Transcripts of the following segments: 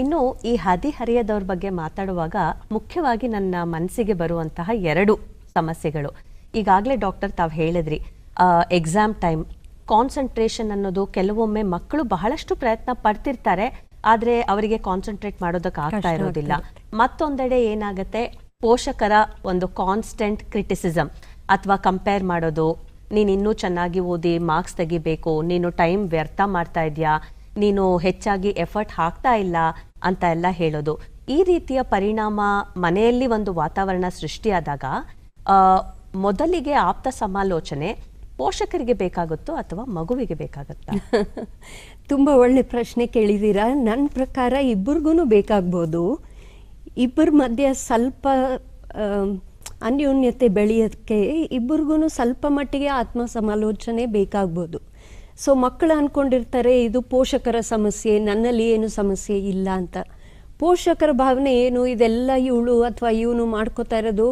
ಇನ್ನು ಈ ಹದಿಹರೆಯದವ್ರ ಬಗ್ಗೆ ಮಾತಾಡುವಾಗ ಮುಖ್ಯವಾಗಿ ನನ್ನ ಮನಸ್ಸಿಗೆ ಬರುವಂತಹ ಎರಡು ಸಮಸ್ಯೆಗಳು. ಈಗಾಗಲೇ ಡಾಕ್ಟರ್ ತಾವು ಹೇಳಿದ್ರಿ ಎಕ್ಸಾಮ್ ಟೈಮ್ ಕಾನ್ಸಂಟ್ರೇಷನ್ ಅನ್ನೋದು ಕೆಲವೊಮ್ಮೆ ಮಕ್ಕಳು ಬಹಳಷ್ಟು ಪ್ರಯತ್ನ ಪಡ್ತಿರ್ತಾರೆ ಆದ್ರೆ ಅವರಿಗೆ ಕಾನ್ಸಂಟ್ರೇಟ್ ಮಾಡೋದಕ್ಕೆ ಆಗ್ತಾ ಇರೋದಿಲ್ಲ. ಮತ್ತೊಂದೆಡೆ ಏನಾಗುತ್ತೆ ಪೋಷಕರ ಒಂದು ಕಾನ್ಸ್ಟೆಂಟ್ ಕ್ರಿಟಿಸಿಸಮ್ ಅಥವಾ ಕಂಪೇರ್ ಮಾಡೋದು ನೀನು ಇನ್ನೂ ಚೆನ್ನಾಗಿ ಓದಿ ಮಾರ್ಕ್ಸ್ ತೆಗಿಬೇಕು ನೀನು ಟೈಮ್ ವ್ಯರ್ಥ ಮಾಡ್ತಾ ಇದೆಯಾ ನೀನು ಹೆಚ್ಚಾಗಿ ಎಫರ್ಟ್ ಹಾಕ್ತಾ ಇಲ್ಲ ಅಂತ ಎಲ್ಲ ಹೇಳೋದು. ಈ ರೀತಿಯ ಪರಿಣಾಮ ಮನೆಯಲ್ಲಿ ಒಂದು ವಾತಾವರಣ ಸೃಷ್ಟಿಯಾದಾಗ ಮೊದಲಿಗೆ ಆಪ್ತ ಸಮಾಲೋಚನೆ ಪೋಷಕರಿಗೆ ಬೇಕಾಗುತ್ತೋ ಅಥವಾ ಮಗುವಿಗೆ ಬೇಕಾಗುತ್ತಾ? ತುಂಬ ಒಳ್ಳೆ ಪ್ರಶ್ನೆ ಕೇಳಿದ್ದೀರಾ. ನನ್ನ ಪ್ರಕಾರ ಇಬ್ಬರಿಗೂ ಬೇಕಾಗ್ಬೋದು. ಇಬ್ಬರ ಮಧ್ಯೆ ಸ್ವಲ್ಪ ಅನ್ಯೋನ್ಯತೆ ಬೆಳೆಯೋದಕ್ಕೆ ಇಬ್ಬರಿಗೂ ಸ್ವಲ್ಪ ಮಟ್ಟಿಗೆ ಆತ್ಮ ಸಮಾಲೋಚನೆ ಬೇಕಾಗ್ಬೋದು. ಸೊ ಮಕ್ಕಳು ಅಂದ್ಕೊಂಡಿರ್ತಾರೆ ಇದು ಪೋಷಕರ ಸಮಸ್ಯೆ, ನನ್ನಲ್ಲಿ ಏನು ಸಮಸ್ಯೆ ಇಲ್ಲ ಅಂತ. ಪೋಷಕರ ಭಾವನೆ ಏನು? ಇದೆಲ್ಲ ಇವಳು ಅಥವಾ ಇವನು ಮಾಡ್ಕೋತಾ ಇರೋದು,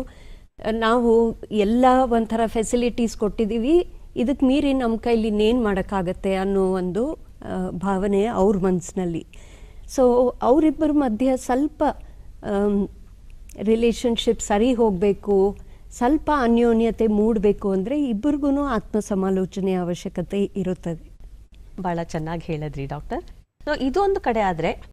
ನಾವು ಎಲ್ಲ ಒಂಥರ ಫೆಸಿಲಿಟೀಸ್ ಕೊಟ್ಟಿದ್ದೀವಿ. ಇದಕ್ಕೆ ಮೀರಿ ನಮ್ಮ ಕೈಲಿ ಇನ್ನೇನು ಮಾಡೋಕ್ಕಾಗತ್ತೆ ಅನ್ನೋ ಒಂದು ಭಾವನೆ ಅವ್ರ ಮನಸ್ಸಿನಲ್ಲಿ ಸೊ ಅವರಿಬ್ಬರ ಮಧ್ಯೆ ಸ್ವಲ್ಪ ರಿಲೇಷನ್ಶಿಪ್ ಸರಿ ಹೋಗಬೇಕು ಸ್ವಲ್ಪ ಅನ್ಯೋನ್ಯತೆ ಮೂಡಬೇಕು ಅಂದರೆ ಇಬ್ಬರಿಗೂ ಆತ್ಮ ಸಮಾಲೋಚನೆ ಅವಶ್ಯಕತೆ ಇರುತ್ತದೆ. ಭಾಳ ಚೆನ್ನಾಗಿ ಹೇಳಿದ್ರಿ ಡಾಕ್ಟರ್. ಸೊ ಇದೊಂದು ಕಡೆ ಆದ್ರೆ